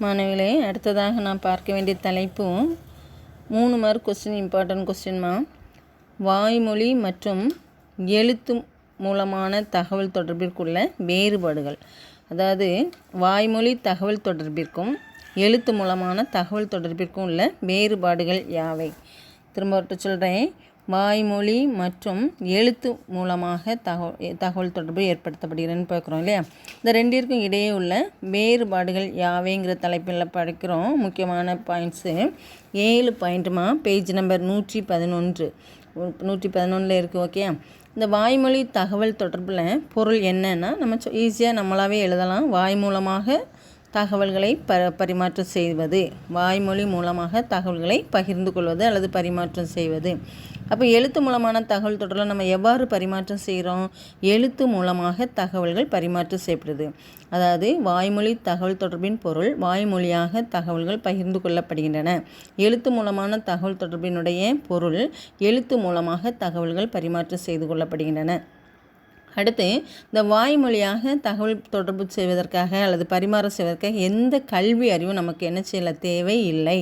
மாணவிகளே அடுத்ததாக நான் பார்க்க வேண்டிய தலைப்பும் மூணு மார்க் கொஸ்டின் இம்பார்ட்டன்ட் கொஸ்டின்மா வாய்மொழி மற்றும் எழுத்து மூலமான தகவல் தொடர்பிற்குள்ள வேறுபாடுகள். அதாவது வாய்மொழி தகவல் தொடர்பிற்கும் எழுத்து மூலமான தகவல் தொடர்பிற்கும் உள்ள வேறுபாடுகள் யாவை? திரும்ப சொல்கிறேன் வாய்மொழி மற்றும் எழுத்து மூலமாக தகவல் தகவல் தொடர்பு ஏற்படுத்தப்படுகிறேன்னு பார்க்குறோம் இல்லையா? இந்த ரெண்டிற்கும் இடையே உள்ள வேறுபாடுகள் யாவைங்கிற தலைப்பில் படிக்கிறோம். முக்கியமான பாயிண்ட்ஸு ஏழு பாயிண்ட்டுமா பேஜ் நம்பர் நூற்றி பதினொன்று. நூற்றி பதினொன்றில் இருக்குது ஓகே இந்த வாய்மொழி தகவல் தொடர்பில் பொருள் என்னன்னா நம்ம ஈஸியாக நம்மளாவே எழுதலாம். வாய் மூலமாக தகவல்களை ப பரிமாற்றம் செய்வது. வாய்மொழி மூலமாக தகவல்களை பகிர்ந்து கொள்வது அல்லது பரிமாற்றம் செய்வது. அப்போ எழுத்து மூலமான தகவல் தொடரில் நம்ம எவ்வாறு பரிமாற்றம் செய்கிறோம் எழுத்து மூலமாக தகவல்கள் பரிமாற்றம் செய்யப்படுது. அதாவது வாய்மொழி தகவல் தொடர்பின் பொருள் வாய்மொழியாக தகவல்கள் பகிர்ந்து கொள்ளப்படுகின்றன. எழுத்து மூலமான தகவல் தொடர்பினுடைய பொருள் எழுத்து மூலமாக தகவல்கள் பரிமாற்றம் செய்து கொள்ளப்படுகின்றன. அடுத்து இந்த வாய்மொழியாக தகவல் தொடர்பு செய்வதற்காக அல்லது பரிமாறம் செய்வதற்காக எந்த கல்வி அறிவும் நமக்கு என்ன செய்யல? தேவை இல்லை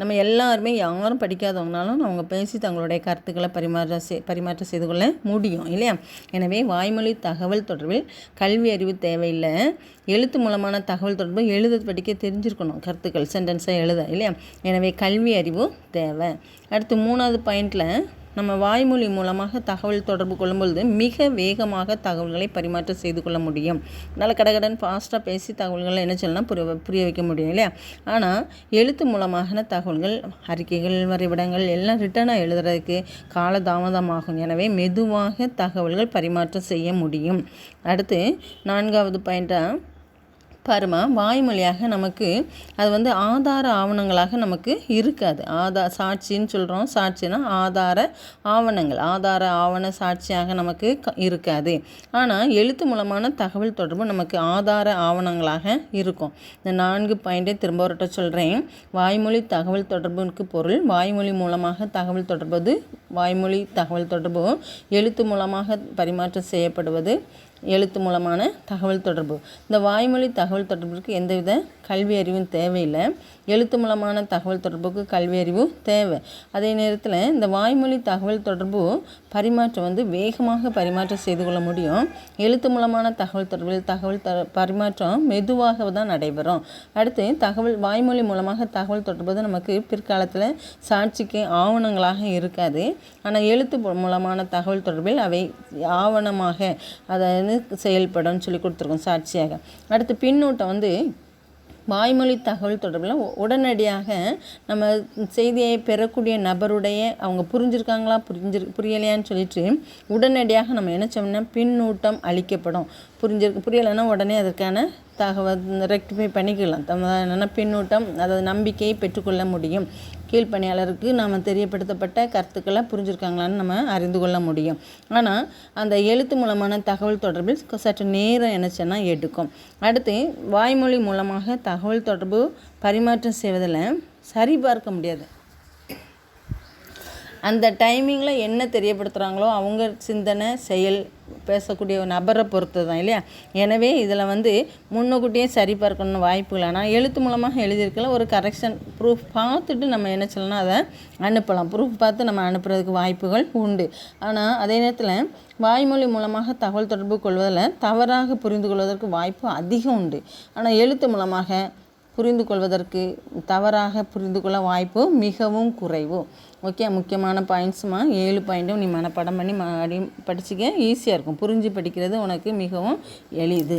நம்ம எல்லாருமே யாரும் படிக்காதவங்கனாலும் அவங்க பேசி தங்களுடைய கருத்துக்களை பரிமாற செய் பரிமாற்றம் செய்து கொள்ள முடியும் இல்லையா? எனவே வாய்மொழி தகவல் தொடர்பில் கல்வி அறிவு தேவையில்லை. எழுத்து மூலமான தகவல் தொடர்பு எழுத படிக்க தெரிஞ்சிருக்கணும். கருத்துக்கள் சென்டென்ஸை எழுத இல்லையா? எனவே கல்வி அறிவு தேவை. அடுத்து மூணாவது பாயிண்டில் நம்ம வாய்மொழி மூலமாக தகவல் தொடர்பு கொள்ளும்பொழுது மிக வேகமாக தகவல்களை பரிமாற்றம் செய்து கொள்ள முடியும். அதனால் கடகடன் ஃபாஸ்ட்டாக பேசி தகவல்களை என்ன சொல்லலாம் புரிய புரிய வைக்க முடியும் இல்லையா? ஆனால் எழுத்து மூலமான தகவல்கள் அறிக்கைகள் வரைபடங்கள் எல்லாம் ரிட்டனாக எழுதுறதுக்கு கால தாமதமாகும் எனவே மெதுவாக தகவல்கள் பரிமாற்றம் செய்ய முடியும். அடுத்து நான்காவது பாயிண்ட்டாக பாருமா வாய்மொழியாக நமக்கு அது வந்து ஆதார ஆவணங்களாக நமக்கு இருக்காது. ஆதா சாட்சின்னு சொல்கிறோம் சாட்சினா ஆதார ஆவணங்கள். ஆதார ஆவண சாட்சியாக நமக்கு க இருக்காது. ஆனால் எழுத்து மூலமான தகவல் தொடர்பு நமக்கு ஆதார ஆவணங்களாக இருக்கும். இந்த நான்கு பாயிண்டை திரும்ப ஒருட்ட சொல்கிறேன் வாய்மொழி தகவல் தொடர்புக்கு பொருள் வாய்மொழி மூலமாக தகவல் தொடர்பது வாய்மொழி தகவல் தொடர்பு எழுத்து மூலமாக பரிமாற்றம் செய்யப்படுவது எழுத்து மூலமான தகவல் தொடர்பு. இந்த வாய்மொழி தகவல் தொடர்புக்கு எந்தவித கல்வி அறிவும் தேவையில்லை. எழுத்து மூலமான தகவல் தொடர்புக்கு கல்வி அறிவு தேவை. அதே நேரத்தில் இந்த வாய்மொழி தகவல் தொடர்பு பரிமாற்றம் வந்து வேகமாக பரிமாற்றம் செய்து கொள்ள முடியும். எழுத்து மூலமான தகவல் தொடர்பில் தகவல் த பரிமாற்றம் மெதுவாக தான் நடைபெறும். அடுத்து தகவல் வாய்மொழி மூலமாக தகவல் தொடர்பு நமக்கு பிற்காலத்தில் சாட்சிக்கு ஆவணங்களாக இருக்காது. ஆனால் எழுத்து மூலமான தகவல் தொடர்பில் அவை ஆவணமாக வந்து செயல்படும் சொல்லி கொடுத்துருக்கோம் சாட்சியாக. அடுத்து பின்னூட்டம் வந்து வாய்மொழி தகவல் தொடர்பில் உடனடியாக நம்ம செய்தியை பெறக்கூடிய நபருடைய அவங்க புரிஞ்சிருக்காங்களா புரிஞ்சு புரியலையான்னு சொல்லிட்டு உடனடியாக நம்ம நினச்சோம்னா பின்னூட்டம் அளிக்கப்படும். புரிஞ்சிருக்கு புரியலைன்னா உடனே அதற்கான தகவல் ரெக்டிஃபை பண்ணிக்கலாம். என்னென்னா பின்னூட்டம் அதாவது நம்பிக்கையை பெற்றுக்கொள்ள முடியும். கீழ்ப்பணியாளருக்கு நாம் தெரியப்படுத்தப்பட்ட கருத்துக்களை புரிஞ்சுருக்காங்களான்னு நம்ம அறிந்து கொள்ள முடியும். ஆனால் அந்த எழுத்து மூலமான தகவல் தொடர்பில் சற்று நேரம் என்னச்சுன்னா எடுக்கும். அடுத்து வாய்மொழி மூலமாக தகவல் தொடர்பு பரிமாற்றம் செய்வதில் சரிபார்க்க முடியாது. அந்த டைமிங்கில் என்ன தெரியப்படுத்துகிறாங்களோ அவங்க சிந்தனை செயல் பேசக்கூடிய நபரை பொறுத்து தான் இல்லையா? எனவே இதில் வந்து முன்னக்கூட்டியே சரி பார்க்கணும் வாய்ப்புகள். ஆனால் எழுத்து மூலமாக எழுதியிருக்கல ஒரு கரெக்ஷன் ப்ரூஃப் பார்த்துட்டு நம்ம என்ன சொல்லணும் அதை அனுப்பலாம். ப்ரூஃப் பார்த்து நம்ம அனுப்புகிறதுக்கு வாய்ப்புகள் உண்டு. ஆனால் அதே நேரத்தில் வாய்மொழி மூலமாக தகவல் தொடர்பு கொள்வதில் தவறாக புரிந்து கொள்வதற்கு வாய்ப்பு அதிகம் உண்டு. ஆனால் எழுத்து மூலமாக புரிந்து கொள்வதற்கு தவறாக புரிந்து கொள்ள வாய்ப்பு மிகவும் குறைவு. ஓகே முக்கியமான பாயிண்ட்ஸுமா ஏழு பாயிண்ட்டும் நீ மனப்படம் பண்ணி மறுபடியும் படிச்சுக்க. ஈஸியாக இருக்கும். புரிஞ்சு படிக்கிறது உனக்கு மிகவும் எளிது.